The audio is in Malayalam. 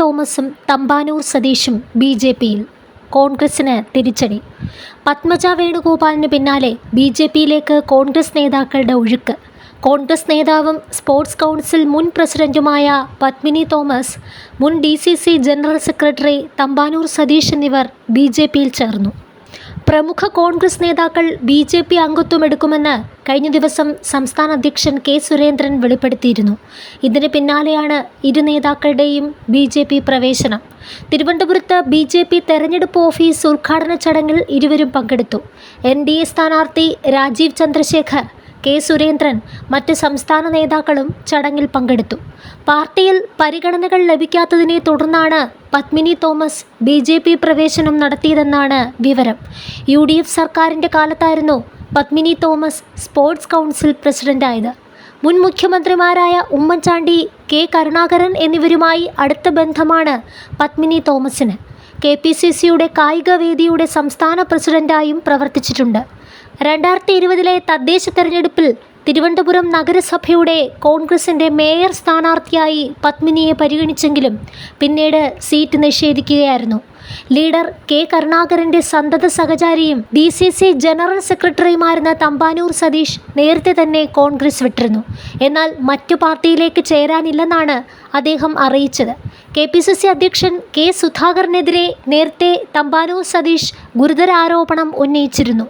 തോമസും തമ്പാനൂർ സതീഷും ബി ജെ പിയിൽ. കോൺഗ്രസിന് തിരിച്ചടി. പത്മജ വേണുഗോപാലിന് പിന്നാലെ ബി ജെ പിയിലേക്ക് കോൺഗ്രസ് നേതാക്കളുടെ ഒഴുക്ക്. കോൺഗ്രസ് നേതാവും സ്പോർട്സ് കൗൺസിൽ മുൻ പ്രസിഡന്റുമായ പത്മിനി തോമസ് മുൻ D C C general secretary Thampanoor Satheesh എന്നിവർ ബി ജെ പിയിൽ ചേർന്നു. പ്രമുഖ കോൺഗ്രസ് നേതാക്കൾ ബി ജെ പി അംഗത്വമെടുക്കുമെന്ന് കഴിഞ്ഞ ദിവസം സംസ്ഥാന അധ്യക്ഷൻ കെ സുരേന്ദ്രൻ വെളിപ്പെടുത്തിയിരുന്നു. ഇതിന് പിന്നാലെയാണ് ഇരു നേതാക്കളുടെയും ബി ജെ പി പ്രവേശനം. തിരുവനന്തപുരത്ത് ബി ജെ പി തെരഞ്ഞെടുപ്പ് ഓഫീസ് ഉദ്ഘാടന ചടങ്ങിൽ ഇരുവരും പങ്കെടുത്തു. എൻ ഡി എ സ്ഥാനാർത്ഥി രാജീവ് ചന്ദ്രശേഖർ കെ സുരേന്ദ്രൻ മറ്റ് സംസ്ഥാന നേതാക്കളും ചടങ്ങിൽ പങ്കെടുത്തു. പാർട്ടിയിൽ പരിഗണനകൾ ലഭിക്കാത്തതിനെ തുടർന്നാണ് Padmini Thomas B J P പ്രവേശനം നടത്തിയതെന്നാണ് വിവരം. യു ഡി എഫ് സർക്കാരിന്റെ കാലത്തായിരുന്നു പത്മിനി തോമസ് സ്പോർട്സ് കൗൺസിൽ പ്രസിഡന്റായത്. മുൻ മുഖ്യമന്ത്രിമാരായ ഉമ്മൻചാണ്ടി കെ കരുണാകരൻ എന്നിവരുമായി അടുത്ത ബന്ധമാണ് പത്മിനി തോമസിന്. കെ പി സി സിയുടെ കായിക വേദിയുടെ സംസ്ഥാന പ്രസിഡന്റായും പ്രവർത്തിച്ചിട്ടുണ്ട്. രണ്ടായിരത്തി ഇരുപതിലെ തദ്ദേശ തെരഞ്ഞെടുപ്പിൽ തിരുവനന്തപുരം നഗരസഭയുടെ കോൺഗ്രസിന്റെ മേയർ സ്ഥാനാർത്ഥിയായി പത്മിനിയെ പരിഗണിച്ചെങ്കിലും പിന്നീട് സീറ്റ് നിഷേധിക്കുകയായിരുന്നു. ലീഡർ കെ കരുണാകരന്റെ സന്തത സഹചാരിയും ഡി സി സി ജനറൽ സെക്രട്ടറിയുമായിരുന്ന തമ്പാനൂർ സതീഷ് നേരത്തെ തന്നെ കോൺഗ്രസ് വിട്ടിരുന്നു. എന്നാൽ മറ്റു പാർട്ടിയിലേക്ക് ചേരാനില്ലെന്നാണ് അദ്ദേഹം അറിയിച്ചത്. കെ പി സി സി അധ്യക്ഷൻ കെ സുധാകരനെതിരെ നേരത്തെ തമ്പാനൂർ സതീഷ് ഗുരുതര ആരോപണം ഉന്നയിച്ചിരുന്നു.